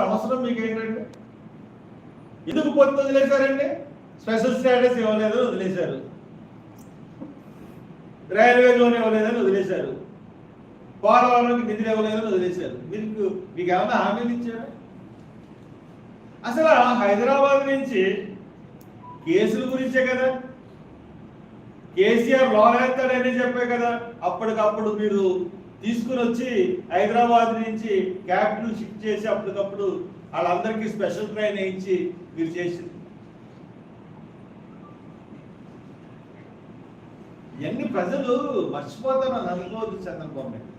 అవసరం మీకు ఏంటంటే ఎందుకు పొత్తు వదిలేశారండి? స్పెషల్ స్టేటస్ ఇవ్వలేదు వదిలేశారు. రైల్వే లోన్ ఇవ్వలేదని వదిలేశారు. పోలవరంకి నిధులు ఇవ్వలేదని వదిలేశారు. మీకు మీకు ఏమైనా హామీలు ఇచ్చారా? అసలు హైదరాబాద్ నుంచి కేసుల గురించే కదా? కేసీఆర్ లోన్ వేస్తాడని చెప్పే కదా? అప్పటికప్పుడు మీరు తీసుకుని వచ్చి హైదరాబాద్ నుంచి క్యాపిటల్ షిఫ్ట్ చేసి అప్పటికప్పుడు వాళ్ళందరికీ స్పెషల్ ట్రైన్ వేయించి మీరు చేసింది. ఇవన్నీ ప్రజలు మర్చిపోతారని అనుకోవద్దు చంద్రబాబు. నాయుడు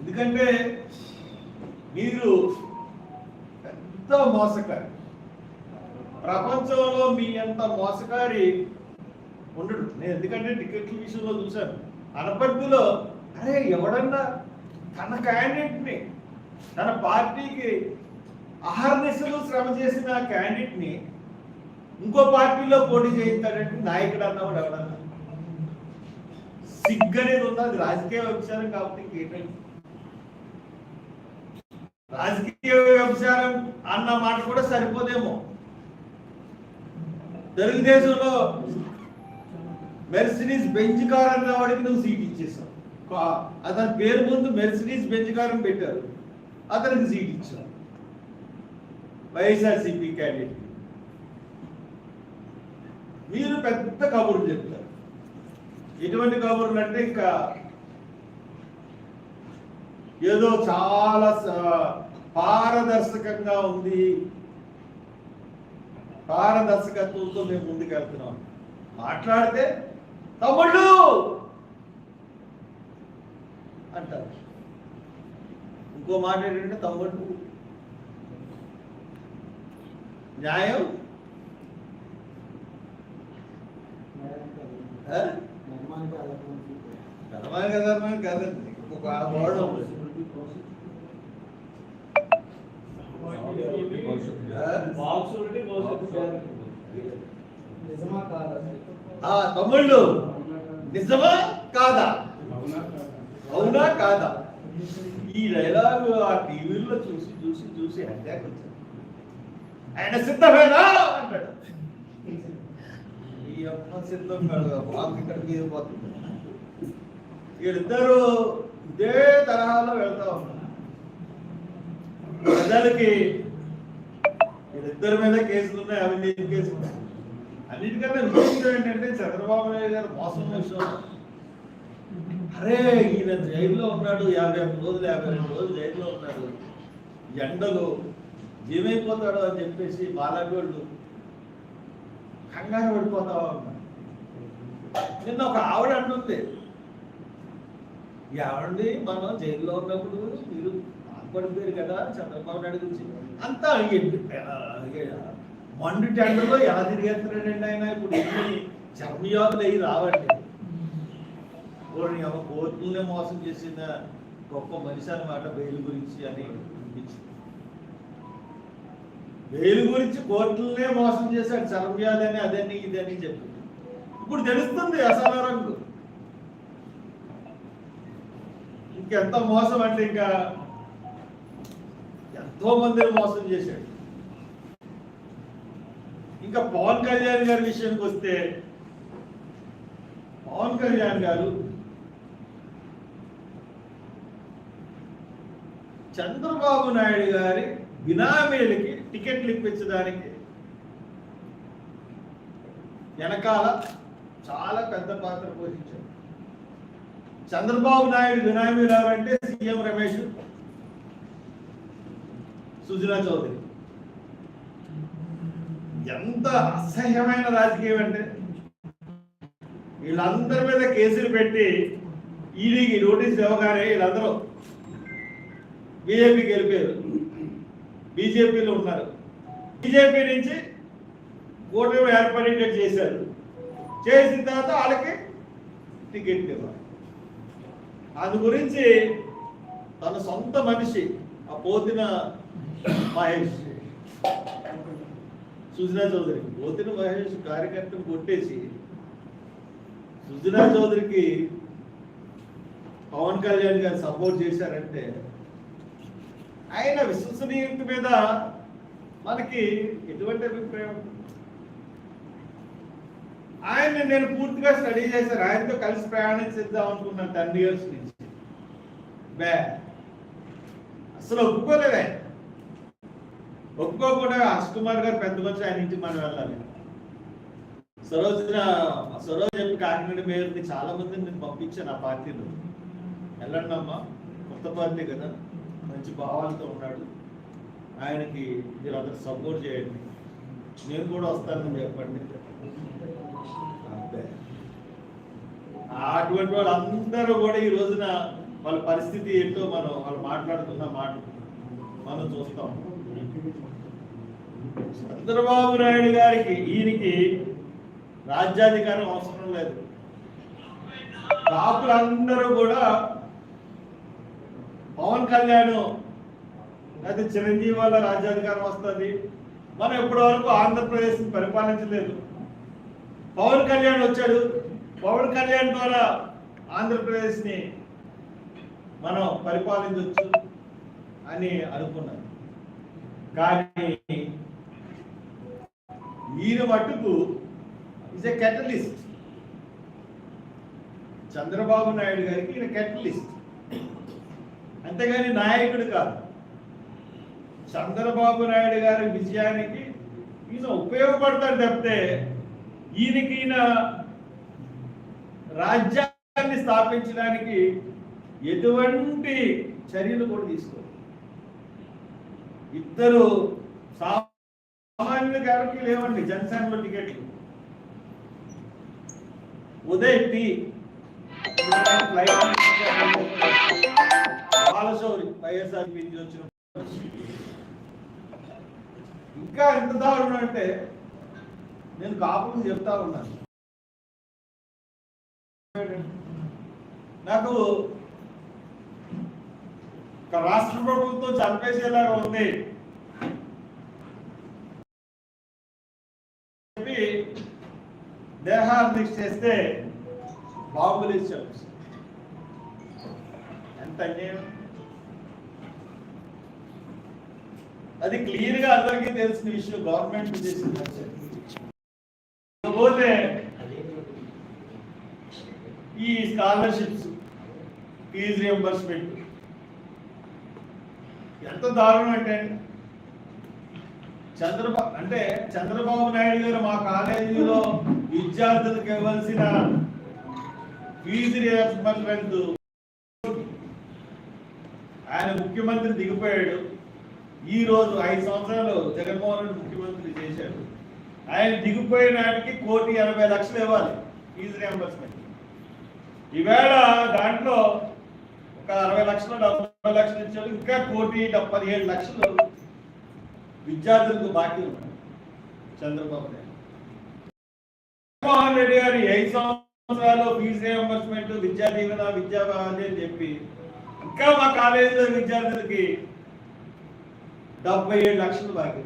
ఎందుకంటే మీరు పెద్ద మోసకారి ప్రపంచంలో మీ అంత మోసకారి ఉండడు. నేను ఎందుకంటే టికెట్ల విషయంలో చూశాను. అనపర్తిలో అరే ఎవడన్నా తన క్యాండిడేట్ని తన పార్టీకి అహర్నిశలు శ్రమ చేసిన క్యాండిడేట్ని ఇంకో పార్టీలో పోటీ చేయిస్తాడంటే నాయకుడు అన్నవాడు ఎవడన్నా? సిగ్గు అనేది ఉంది? అది రాజకీయ వ్యభిచారం కాబట్టి ఇంకేంటండి రాజకీయ వ్యభిచారం అన్న మాట కూడా సరిపోదేమో. తెలుగుదేశంలో మెర్సిడీస్ బెంచ్ కార్ అన్న వాడికి నువ్వు సీట్ ఇచ్చేసావు. అతని పేరు ముందు మెర్సిడీస్ బెంచ్ కార్ అని పెట్టారు. అతనికి సీట్ ఇచ్చావు వైఎస్ఆర్సీపీ క్యాండిడేట్ మీరు పెద్ద కబుర్లు చెప్తారు. ఎటువంటి కబుర్లు అంటే ఇంకా ఏదో చాలా పారదర్శకంగా ఉంది. పారదర్శకత్వంతో మేము ముందుకెళ్తున్నాం. మాట్లాడితే తమ్ముళ్ళు! అంటారు. ఇంకో మాట ఏంటంటే తమ్ముళ్ళు న్యాయం? ఆ? ధర్మాన్ని కదా ధర్మాన్ని కాదండి. ఇంకొక వర్డ్ ఉంది. నిజమా కాదా ఆ తమ్ముళ్ళు! నిజమా కాదా? అవునా కాదా? ఈ డైలాగ్ ఆ టీవీలో చూసి చూసి చూసి అటాక్ వచ్చింది ఆయన సిద్ధమేనా? అంటాడు. ఈ అమ్మ సిద్ధం కాదు బాబు ఇక్కడ మీద పోతుంది. వీళ్ళిద్దరూ ఇదే తరహాలో వెళ్తా ఉన్నారు. ప్రజలకి వీళ్ళిద్దరి మీద కేసులు ఉన్నాయి అవినీతి కేసులు ఉన్నాయి అన్నిటికన్నా విచిత్రం ఏంటంటే చంద్రబాబు నాయుడు గారు మోసం విషయం అరే ఈయన జైల్లో ఉన్నాడు యాభై ఒక్క రోజులు యాభై రెండు రోజులు జైల్లో ఉన్నాడు. ఎండలు ఏమైపోతాడు అని చెప్పేసి బాలగోళ్ళు కంగారు పడిపోతావా అన్నాడు నిన్న ఒక ఆవిడ అంటుంది ఈ మనం జైల్లో ఉన్నప్పుడు మీరు బాధపడిపోయారు కదా చంద్రబాబు నాయుడు గురించి. అంతా అడిగింది మండు టెండర్లో ఎలా తిరిగేస్తున్నాడండి ఆయన? ఇప్పుడు ఎన్ని చర్మయోగులు అయ్యి రావండి కోర్టులనే మోసం చేసిన గొప్ప మనిషి అన్నమాట బెయిల్ గురించి అని అనిపించింది. బెయిల్ గురించి కోర్టులనే మోసం చేశాడు చర్మవ్యాధి అని అదని ఇదని చెప్పి. ఇప్పుడు తెలుస్తుంది అసలు రంగు ఇంకెంత మోసం అంటే ఇంకా ఎంతో మందిని మోసం చేశాడు. ఇంకా పవన్ కళ్యాణ్ గారి విషయానికి వస్తే పవన్ కళ్యాణ్ గారు చంద్రబాబు నాయుడు గారి బినామీలకి టికెట్లు ఇప్పించడానికి వెనకాల చాలా పెద్ద పాత్ర పోషించారు. చంద్రబాబు నాయుడు బినామీలు ఎవరంటే సీఎం రమేష్ సుజనా చౌదరి. ఎంత అసహ్యమైన రాజకీయం అంటే? వీళ్ళందరి మీద కేసులు పెట్టి ఈడీకి నోటీస్ ఇవ్వగానే వీళ్ళందరూ బీజేపీకి వెళ్ళిపోయారు. బీజేపీలో ఉన్నారు. బీజేపీ నుంచి కూటమి ఏర్పడేటట్టు చేశారు. చేసిన తర్వాత వాళ్ళకి టికెట్ ఇవ్వాలి. అందు గురించి తన సొంత మనిషి ఆ పోతిన మహేష్ సుజనా చౌదరి పోతిన మహేష్ కార్యకర్తను కొట్టేసి సుజనా చౌదరికి పవన్ కళ్యాణ్ గారు సపోర్ట్ చేశారంటే ఆయన విశ్వసనీయత మీద మనకి ఎటువంటి అభిప్రాయం? ఆయన నేను పూర్తిగా స్టడీ చేశాను. ఆయనతో కలిసి ప్రయాణం చేద్దాం అనుకున్నాను టెన్ ఇయర్స్ నుంచి. బే అసలు ఒప్పుకోలేదే. ఒప్పుకోకుండా కుమార్ గారు పెద్ద మంచి ఆయన ఇంటికి మనం వెళ్ళాలి. సరోజన సరోజ చెప్పి కాకినాడ మేయర్ని చాలా మందిని నేను పంపించాను ఆ పార్టీలో. వెళ్ళండి అమ్మా కొత్త పార్టీ కదా మంచి భావాలతో ఉన్నాడు. ఆయనకి మీరు అందరు సపోర్ట్ చేయండి. నేను కూడా వస్తానని చెప్పండి. అంతే. అటువంటి వాళ్ళు అందరూ కూడా ఈ రోజున వాళ్ళ పరిస్థితి ఏంటో మనం వాళ్ళు మాట్లాడుతున్న మాట మనం చూస్తాం. చంద్రబాబు నాయుడు గారికి ఈయనకి రాజ్యాధికారం అవసరం లేదు. కాపులందరూ కూడా పవన్ కళ్యాణ్ అది చిరంజీవి వల్ల రాజ్యాధికారం వస్తుంది. మనం ఇప్పటి వరకు ఆంధ్రప్రదేశ్ పరిపాలించలేదు. పవన్ కళ్యాణ్ వచ్చాడు. పవన్ కళ్యాణ్ ద్వారా ఆంధ్రప్రదేశ్ని మనం పరిపాలించవచ్చు అని అనుకున్నాం కానీ ఈయన మట్టుకు is a catalyst Chandrababu Naidu గారికి ఈయన కెటలిస్ట్ అంతేగాని నాయకుడు కాదు. చంద్రబాబు నాయుడు గారి విజయానికి ఈయన ఉపయోగపడతాడు తప్పితే ఈయనకి ఈయన రాజ్యాన్ని స్థాపించడానికి ఎటువంటి చర్యలు కూడా తీసుకోవాలి ఇద్దరు సామాన్యుల గారికి లేవండి జనసేనలో టికెట్లు. ఉదయ్ టి బాలశౌరి వైఎస్ఆర్ నుంచి వచ్చిన ఇంకా ఎంత దారుణం అంటే నేను కాపులు చెప్తా ఉన్నాను. నాకు రాష్ట్ర ప్రభుత్వం చంపేసేలాగా ఉంది. చెప్పి దేహాభిష్ చేస్తే బాంబులు ఎంత అన్యాయం. అది క్లియర్గా అందరికీ తెలిసిన విషయం గవర్నమెంట్ చేసింది పోతే ఈ స్కాలర్షిప్స్ ఫీజు రియంబర్స్మెంట్ ఎంత దారుణం అంటే చంద్రబాబు అంటే చంద్రబాబు నాయుడు గారు మా కాలేజీలో విద్యార్థులకు ఇవ్వాల్సిన ఫీజు రియంబర్స్మెంట్. ఆయన ముఖ్యమంత్రి దిగిపోయాడు. ఈ రోజు ఐదు సంవత్సరాలు జగన్మోహన్ రెడ్డి ముఖ్యమంత్రి చేశాడు. ఆయన దిగిపోయిన నాటికి కోటి ఎనభై లక్షలు ఇవ్వాలి ఫీజు రియంబర్స్మెంట్. ఈవేళ దాంట్లో ఒక అరవై లక్షలు డబ్బులు లక్షలు ఇచ్చారు ఇంకా కోటి పదిహేడు లక్షలు విద్యార్థులకు బాకీ ఉన్నాయి. చంద్రబాబు నాయుడు జగన్మోహన్ రెడ్డి గారి ఐదు సంవత్సరాలు ఫీజు రియంబర్స్మెంట్ విద్యా దీవెన విద్యా అని చెప్పి ఇంకా మా కాలేజీలో విద్యార్థులకి డెబ్బై ఏడు లక్షలు బాకీ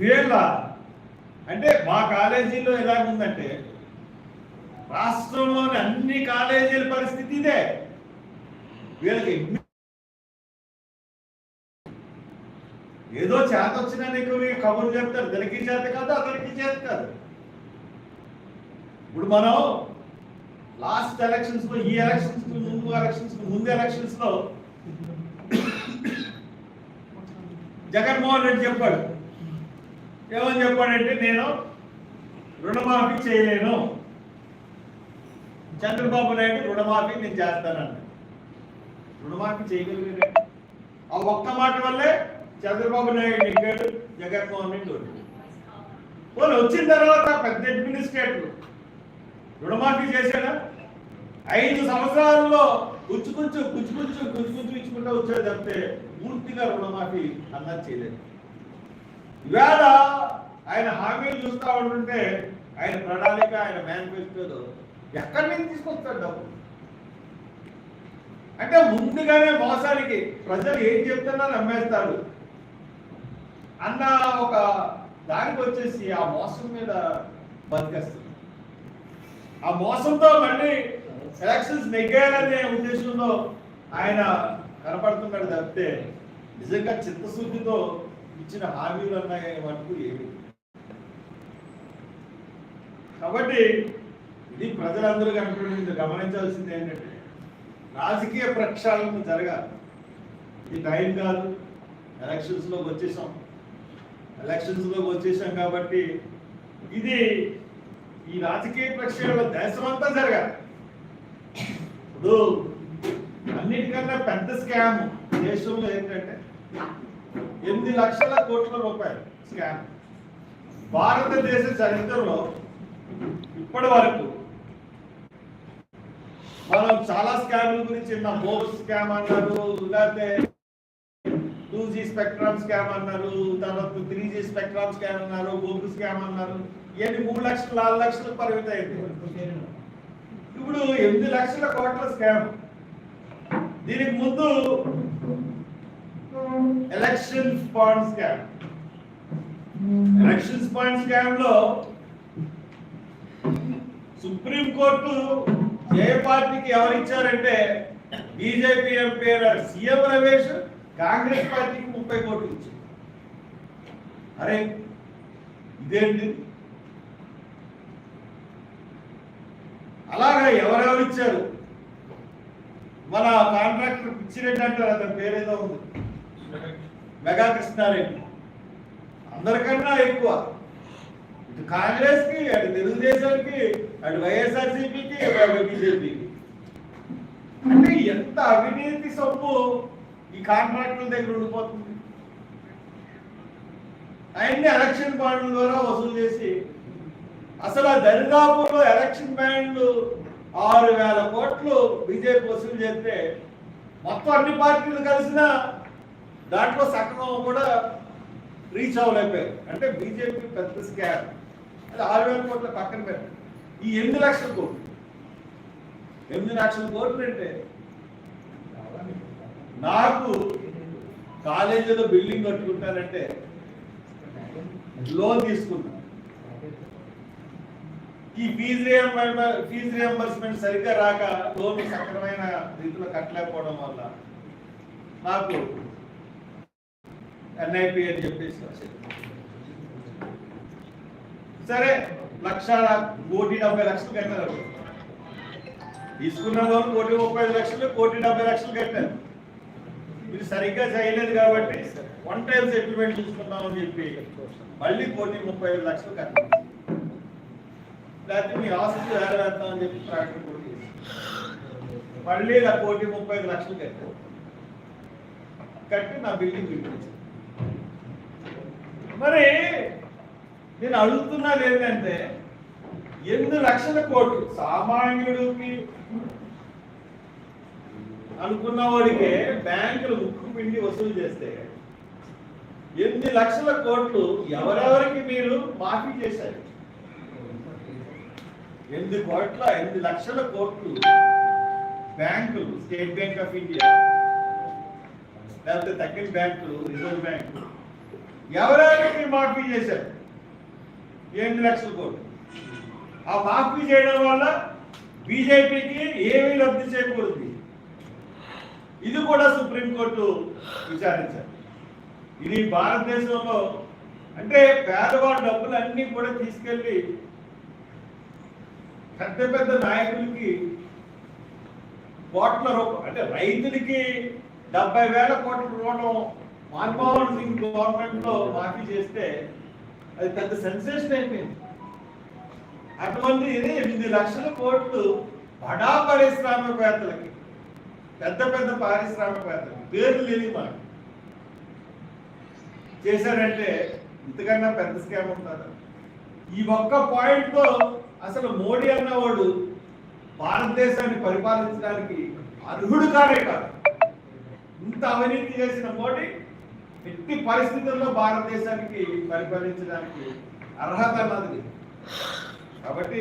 వీళ్ళ అంటే మా కాలేజీలో ఎలాగుందంటే రాష్ట్రంలోని అన్ని కాలేజీల పరిస్థితి ఇదే. వీళ్ళకి ఏదో చేత వచ్చినా నీకు కబుర్లు చెప్తారు దీనికి చేత కాదు అతనికి చేత కాదు. ఇప్పుడు మనం లాస్ట్ ఎలక్షన్స్లో ఈ ఎలక్షన్స్ ముందు ఎలక్షన్స్ ముందు ఎలక్షన్స్లో జగన్మోహన్ రెడ్డి చెప్పాడు. ఏమని చెప్పాడంటే నేను రుణమాఫీ చేయలేను. చంద్రబాబు నాయుడు రుణమాఫీ నేను చేస్తానన్నాడు. రుణమాఫీ చేయగలిగాడు ఆ ఒక్క మాట వల్లే చంద్రబాబు నాయుడు నెగ్గాడు జగన్మోహన్ రెడ్డి వాళ్ళు వచ్చిన తర్వాత పెద్ద అడ్మినిస్ట్రేటర్ రుణమాఫీ చేశాడా? ఐదు సంవత్సరాల్లో గుచ్చుకుంచు గుచ్చుకుంచు గుచ్చుకుంచు కొంచెం ఇచ్చుకుంటూ వచ్చాడు తప్పితే పూర్తిగా రుణమాఫీ అన్నది చేయలేదు. ఇవాళ ఆయన హామీలు చూస్తూ ఉంటుంటే ఆయన ప్రణాళిక ఆయన మేనిఫెస్టోలో ఎక్కడి నుంచి తీసుకొస్తాడు డబ్బు అంటే ముందుగానే మోసానికి ప్రజలు ఏం చెప్తున్నా నమ్మేస్తారు. అన్న ఒక దానికి వచ్చేసి ఆ మోసం మీద బతికేస్తుంది ఆ మోసంతో మళ్ళీ ఎలక్షన్స్ నెగ్గాలనే ఉద్దేశంలో ఆయన కనపడుతున్నాడు తప్పితే నిజంగా చిత్తశుద్ధితో ఇచ్చిన హామీలు అన్నాయి మటుకు ఏమి కాబట్టి ఇది ప్రజలందరూ కనుక గమనించాల్సింది ఏంటంటే రాజకీయ ప్రక్షాళన జరగాలి. ఈ టైం కాదు. ఎలక్షన్స్లోకి వచ్చేసాం. ఎలక్షన్స్లోకి వచ్చేసాం కాబట్టి ఇది ఈ రాజకీయ ప్రక్షాళన దేశమంతా జరగాలి. ఇప్పుడు అన్నిటికన్నా పెద్ద స్కామ్ దేశంలో ఏంటంటే ఎనిమిది లక్షల కోట్ల రూపాయలు స్కామ్ భారతదేశ చరిత్రలో ఇప్పటి వరకు మనం చాలా స్కామ్ల గురించి విన్నాం. బోర్స్ స్కామ్ అన్నారు లేకపోతే టూ జీ స్పెక్ట్రమ్ స్కామ్ అన్నారు తర్వాత త్రీ జీ స్పెక్ట్రమ్ స్కామ్ అన్నారు గోగు స్కామ్ అన్నారు. ఇవన్నీ మూడు లక్షలు నాలుగు లక్షలు పరిమితం ఇప్పుడు ఎనిమిది లక్షల కోట్ల స్కామ్ దీనికి ముందు election point scam election point స్కామ్లో సుప్రీం కోర్టు ఏ పార్టీకి ఎవరు ఇచ్చారంటే BJP MP CM Ramesh Congress పార్టీకి ముప్పై కోట్లు ఇచ్చారు. అరే ఇదేంటి? అలాగా ఎవరెవరు ఇచ్చారు? మన కాంట్రాక్టర్ పిచ్చిరెడ్డి అంటారు అతని పేరేదో ఉంది. మెగా కృష్ణారెడ్డి. అందరికన్నా ఎక్కువ. ఇటు కాంగ్రెస్కి అటు తెలుగుదేశానికి అటు వైఎస్ఆర్సీపీకి బీజేపీకి. అంటే ఎంత అవినీతి సొమ్ము ఈ కాంట్రాక్టుల దగ్గర ఉండిపోతుంది? ఆయన్ని ఎలక్షన్ బాండ్ల ద్వారా వసూలు చేసి అసలు ఆ దరిదాపులో ఎలక్షన్ బాండ్లు ఆరు వేల కోట్లు బీజేపీ వసూలు చేస్తే మొత్తం అన్ని పార్టీలు కలిసిన దాంట్లో సగం కూడా రీచ్ అవ్వలేకపోయారు. అంటే బీజేపీ పెద్ద స్కామ్ అది ఆరు వేల కోట్ల పక్కన పెట్టారు. ఈ ఎనిమిది లక్షల కోట్లు. ఎనిమిది లక్షల కోట్లు అంటే నాకు కాలేజీలో బిల్డింగ్ కట్టుకుంటానంటే లోన్ తీసుకున్నా ఈ ఫీజు రియంబర్స్మెంట్ ఫీజు రియంబర్స్మెంట్ సరిగ్గా రాక లోన్ సక్రమైన రీతిలో కట్టలేకపోవడం వల్ల నాకు ఎన్ఐపి అని చెప్పేసి సరే లక్ష కోటి డెబ్బై లక్షలు కట్టారు తీసుకున్న లోన్ కోటి ముప్పై ఐదు లక్షలు కోటి డెబ్బై లక్షలు కట్టారు. మీరు సరిగ్గా చేయలేదు కాబట్టి వన్ టైం సెటిల్మెంట్ తీసుకున్నామని చెప్పి మళ్ళీ కోటి ముప్పై ఐదు లక్షలు కట్టారు. లేకపోతే మీ ఆస్తి వేరేద్దామని చెప్పి ప్రకటన కూడా చేశారు. మళ్ళీ నా కోటి ముప్పై ఐదు లక్షలు కట్టారు. కట్టి నా బిల్డింగ్ వినిపించారు మరి నేను అడుగుతున్నది ఏంటంటే ఎనిమిది లక్షల కోట్లు సామాన్యుడికి అనుకున్న వాడికే బ్యాంకులు ఉక్కు పిండి వసూలు చేస్తే ఎనిమిది లక్షల కోట్లు ఎవరెవరికి మీరు మాఫీ చేశారు? ఎనిమిది కోట్ల ఎనిమిది లక్షల కోట్లు బ్యాంకులు స్టేట్ బ్యాంక్ ఆఫ్ ఇండియా లేకపోతే తగ్గిన బ్యాంకులు రిజర్వ్ బ్యాంకులు ఎవరెవరికి మాఫీ చేశారు? ఎనిమిది లక్షల కోట్లు. ఆ మాఫీ చేయడం వల్ల బీజేపీకి ఏమీ లబ్ధి చేకూరుతుంది ఇది కూడా సుప్రీంకోర్టు విచారించారు. ఇది భారతదేశంలో అంటే పేదవాడి డబ్బులు అన్నీ కూడా తీసుకెళ్ళి పెద్ద పెద్ద నాయకులకి కోట్ల రూపాయలు అంటే రైతులకి డెబ్బై వేల కోట్ల రుణం మన్మోహన్ సింగ్ గవర్నమెంట్లో మాఫీ చేస్తే అది పెద్ద సెన్సేషన్ అయిపోయింది. అటువంటి ఇది ఎనిమిది లక్షల కోట్లు బడా పారిశ్రామికవేత్తలకి పెద్ద పెద్ద పారిశ్రామికవేత్తలకి పేర్లు లేని మనకి చేశారంటే ఇంతకన్నా పెద్ద స్కామ్ ఉంటుందా? ఈ ఒక్క పాయింట్తో అసలు మోడీ అన్నవాడు భారతదేశాన్ని పరిపాలించడానికి అర్హుడు కానే కాదు. ఇంత అవినీతి చేసిన మోడీ ఎట్టి పరిస్థితుల్లో భారతదేశానికి పరిపాలించడానికి అర్హత అన్నది కాబట్టి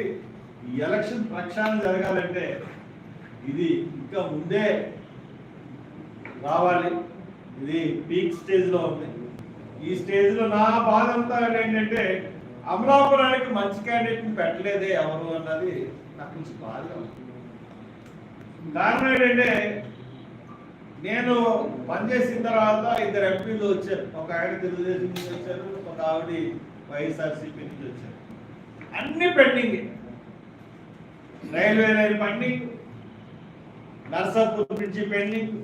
ఈ ఎలక్షన్ ప్రక్షాళన జరగాలంటే ఇది ఇంకా ముందే రావాలి. ఇది పీక్ స్టేజ్లో ఉంది. ఈ స్టేజ్లో నా బాధ అంతా ఏంటంటే అమలాపురానికి మంచి క్యాండిడేట్ని పెట్టలేదే ఎవరు అన్నది నాకు కొంచెం బాధ కారణం ఏంటంటే నేను పనిచేసిన తర్వాత ఇద్దరు ఎంపీలు వచ్చారు. ఒక ఆయన తెలుగుదేశం నుంచి వచ్చారు ఒక ఆవిడ వైఎస్ఆర్సీపీ నుంచి వచ్చారు. అన్ని pending. Railway line pending Narsapur నుంచి పెండింగ్.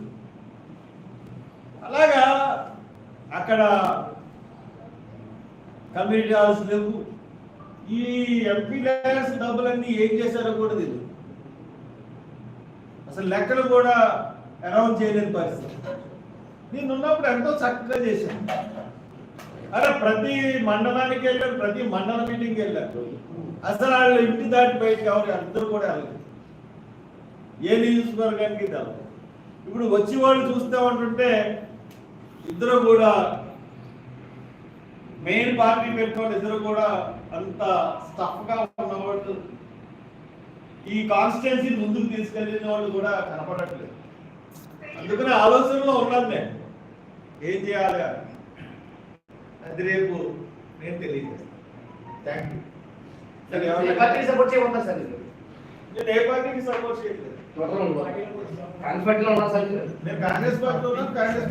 అలాగా అక్కడ కమ్యూనిటీ హాల్స్ లేవు. ఈ ఎంపీ ల్యాడ్స్ డబ్బులన్నీ ఏం చేశారో కూడా తెలియదు అసలు లెక్కలు కూడా అరౌండ్ చేయలేని పరిస్థితి. నేను ఉన్నప్పుడు ఎంతో చక్కగా చేశాను. అరే ప్రతి మండలానికి వెళ్ళారు ప్రతి మండల మీటింగ్కి వెళ్ళారు అసలు వాళ్ళు ఇంటి దాటి బయటకు ఎవరు అందరూ కూడా వెళ్ళలేదు. ఏ నియోజకవర్గానికి తెలదు ఇప్పుడు వచ్చి వాళ్ళు చూస్తే ఉంటుంటే ఇద్దరు కూడా మెయిన్ పార్టీ పెట్టుకోండి ఇద్దరు కూడా అంత స్టఫ్గా ఉన్నవాళ్ళు. ఈ కాన్స్టిట్యున్సీ ముందుకు తీసుకెళ్ళిన వాళ్ళు కూడా కనపడట్లేదు. అందుకనే ఆలోచనలో ఉన్నాను నేను. ఏం చేయాలి. అది రేపు నేను తెలియజేస్తాను. థ్యాంక్ యూ పార్టీకి నేను ఏ సపోర్ట్ సార్ నేను కాంగ్రెస్ పార్టీలో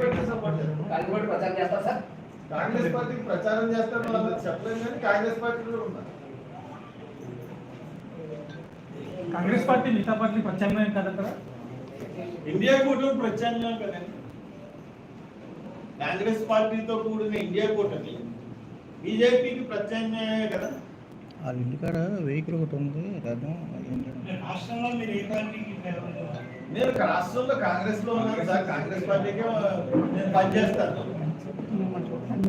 కాంగ్రెస్ సపోర్ట్ చేస్తాను ప్రచారం చేస్తారు సార్? కాంగ్రెస్ పార్టీకి ప్రచారం చేస్తాను అన్నది కానీ కాంగ్రెస్ పార్టీలో ఉన్నాను కాంగ్రెస్ పార్టీ మిగతా పార్టీ ప్రత్యామ్నాయం కాదంటారా? ఇండియా కూటమి ప్రత్యామ్నాయం కదండి. కాంగ్రెస్ పార్టీతో కూడిన ఇండియా కూటమి బీజేపీకి ప్రత్యామ్నాయమే కదా. వాళ్ళ ఇంటికాడ వెహికల్ ఒకటి ఉంది రథం రాష్ట్రంలో మీరు ఏ పార్టీకి నేను రాష్ట్రంలో కాంగ్రెస్లో ఉన్నాను సార్. కాంగ్రెస్ పార్టీకే నేను పనిచేస్తాను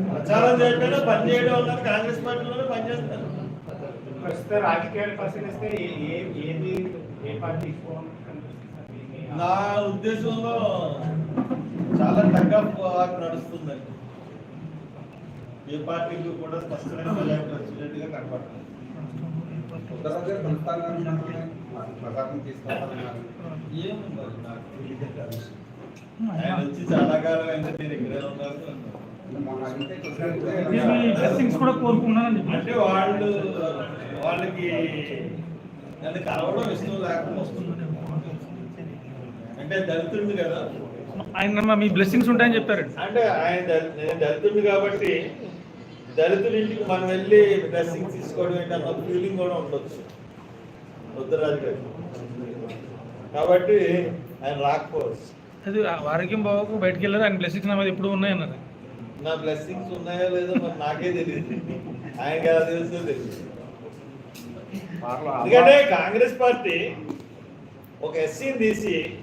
ప్రచారం చేయకపోయినా పని చేయడం ఉన్నది కాంగ్రెస్ పార్టీలోనే పనిచేస్తాను ప్రస్తుత రాజకీయాలు పరిశీలిస్తే ఏ- ఏ- ఏది ఏ పార్టీ ఎక్కువ కనిపిస్తుంది సార్ మీకు? నా ఉద్దేశంలో చాలా టగ్ వార్ నడుస్తుందండి. ఏ పార్టీకి కూడా స్పష్టమైన వచ్చినట్టుగా కనపడుతుంది. ఆయన వచ్చి చాలా కాలం అయింది నేను ఇక్కడే ఉన్నాను కూడా అంటే వాళ్ళు వాళ్ళకి నన్ను కలవడం ఇష్టం లేకుండా వస్తుంది. అంటే దళితుడిని కదా. ఆయన మీ బ్లెస్సింగ్స్ ఉంటాయని చెప్పారండి. అంటే ఆయన నేను దళితుడిని కాబట్టి దళితుల ఇంటికి మనం వెళ్ళి డ్రెస్సింగ్ తీసుకోవడం ఏంటన్న ఫీలింగ్ కూడా ఉండొచ్చు. రుద్రరాజు గారు. కాబట్టి ఆయన రాకపోవచ్చు. అది ఆరోగ్యం బాగోకు బయటకు వెళ్ళారు ఆయన బ్లెస్సింగ్స్ నా మీద ఎప్పుడు ఉన్నాయన్నారు. నా బ్లెస్సింగ్స్ ఉన్నాయో లేదో మరి నాకే తెలియదు. ఆయనకి ఎలా తెలుసో తెలియదు. ఎందుకంటే కాంగ్రెస్ పార్టీ ఒక ఎస్సీని తీసి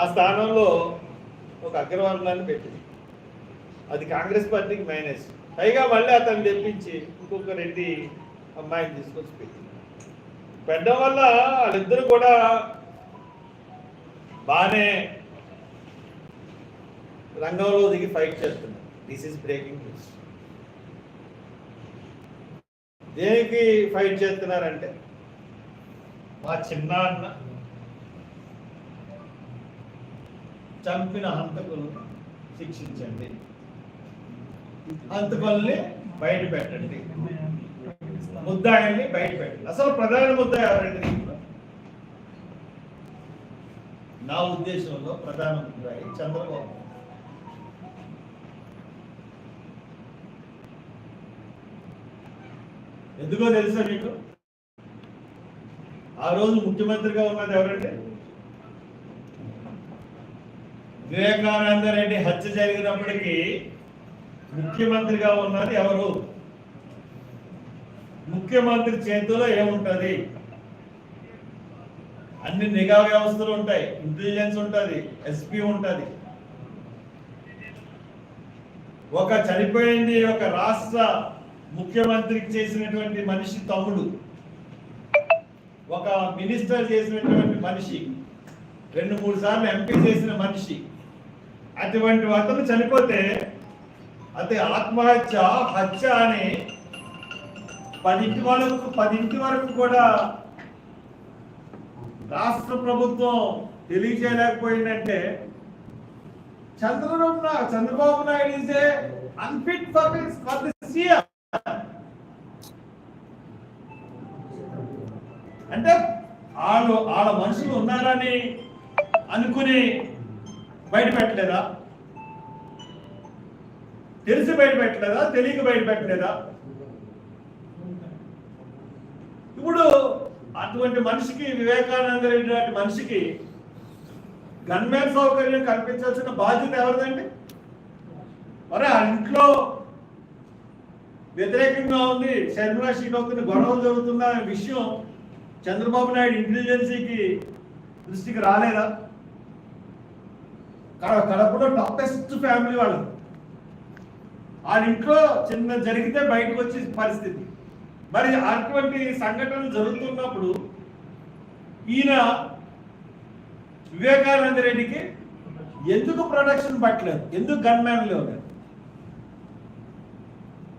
ఆ స్థానంలో ఒక అగ్రవర్ణాన్ని పెట్టింది. అది కాంగ్రెస్ పార్టీకి మైనస్ పైగా మళ్ళీ అతను తెప్పించి ఇంకొక రెడ్డి అమ్మాయిని తీసుకొచ్చి పెట్టింది. పెట్టడం వల్ల వాళ్ళిద్దరు కూడా బాగానే రంగంలో దిగి ఫైట్ చేస్తున్నారు. దిస్ ఈస్ బ్రేకింగ్ న్యూస్ దేనికి ఫైట్ చేస్తున్నారంటే మా చిన్న అన్న చంపిన హంతకులను శిక్షించండి. హంతకుల్ని బయట పెట్టండి. ముద్దాయిల్ని బయట పెట్టండి. అసలు ప్రధాన ముద్దాయి ఎవరండి నా ఉద్దేశంలో ప్రధాన ముద్దాయి చంద్రబాబు. ఎందుకో తెలుసా మీకు? ఆ రోజు ముఖ్యమంత్రిగా ఉన్నది ఎవరండి? వివేకానంద రెడ్డి హత్య జరిగినప్పటికీ ముఖ్యమంత్రిగా ఉన్నది ఎవరు? ముఖ్యమంత్రి చేతిలో ఏముంటుంది? అన్ని నిఘా వ్యవస్థలు ఉంటాయి ఇంటెలిజెన్స్ ఉంటుంది ఎస్పీ ఉంటుంది. ఒక చనిపోయింది ఒక రాష్ట్ర ముఖ్యమంత్రికి చేసినటువంటి మనిషి తమ్ముడు ఒక మినిస్టర్ చేసినటువంటి మనిషి రెండు మూడు సార్లు ఎంపీ చేసిన మనిషి. అటువంటి అతను చనిపోతే అది ఆత్మహత్య హత్య అని పదింటి వరకు పదింటి వరకు కూడా రాష్ట్ర ప్రభుత్వం తెలియజేయలేకపోయిందంటే Chandrababu Chandrababu Naidu is a unfit for for this year అంటే వాళ్ళు వాళ్ళ మనుషులు ఉన్నారని అనుకుని బయట పెట్టలేదా తెలిసి బయట పెట్టలేదా తెలియక బయట పెట్టలేదా ఇప్పుడు అటువంటి మనిషికి వివేకానంద రెడ్డి లాంటి మనిషికి గన్మ్యాన్ సౌకర్యం కల్పించాల్సిన బాధ్యత ఎవరిదండి? మరి ఆ ఇంట్లో వ్యతిరేకంగా ఉంది షర్మిలా శ్రీకాంత్ని గొడవలు జరుగుతున్న విషయం చంద్రబాబు నాయుడు ఇంటెలిజెన్సీకి దృష్టికి రాలేదా? కడపలో టాపెస్ట్ ఫ్యామిలీ వాళ్ళు. వాళ్ళ ఇంట్లో చిన్న జరిగితే బయటకు వచ్చే పరిస్థితి. మరి అటువంటి సంఘటనలు జరుగుతున్నప్పుడు ఈయన వివేకానంద రెడ్డికి ఎందుకు ప్రొడక్షన్ పట్టలేదు? ఎందుకు గన్మ్యాన్ లేవు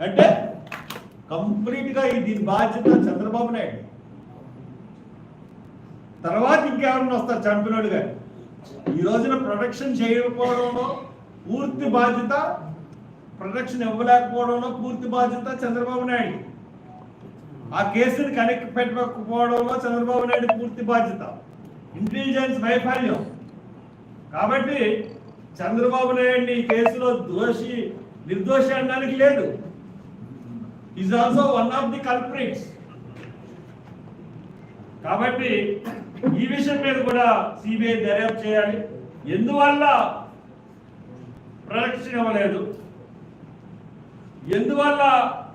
అంటే కంప్లీట్గా ఇది దీని బాధ్యత చంద్రబాబు నాయుడు. తర్వాత ఇంకెవరన్నా వస్తారు చంపినోడు గారు ఈ రోజున ప్రొడక్షన్ చేయకపోవడంలో పూర్తి బాధ్యత ప్రొడక్షన్ ఇవ్వలేకపోవడంలో పూర్తి బాధ్యత చంద్రబాబు నాయుడు. ఆ కేసుని కనెక్ట్ పెట్టకపోవడంలో చంద్రబాబు నాయుడు పూర్తి బాధ్యత. ఇంటెలిజెన్స్ వైఫల్యం. కాబట్టి చంద్రబాబు నాయుడిని ఈ కేసులో దోషి నిర్దోషి అనడానికి లేదు. Is also one of the culprits కాబట్టి ఈ విషయం మీద కూడా సిబిఐ దర్యాప్తు చేయాలి. ఎందువల్ల ప్రొటెక్షన్ ఇవ్వలేదు ఎందువల్ల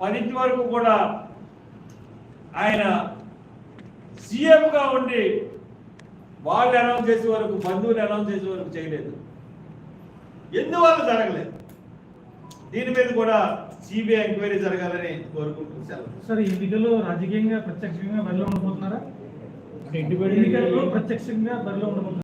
పదింటి వరకు కూడా ఆయన సీఎంగా ఉండి వాళ్ళు అనౌన్స్ చేసే వరకు బంధువులు అనౌన్స్ చేసే వరకు చేయలేదు. ఎందువల్ల జరగలేదు? దీని మీద కూడా సిబిఐ ఎంక్వైరీ జరగాలని కోరుకుంటున్నాను సార్ ఈ ఎన్నికల్లో రాజకీయంగా ప్రత్యక్షంగా బరిలో ఉండబోతున్నారా ప్రత్యక్షంగా బరిలో ఉండబోతున్నారు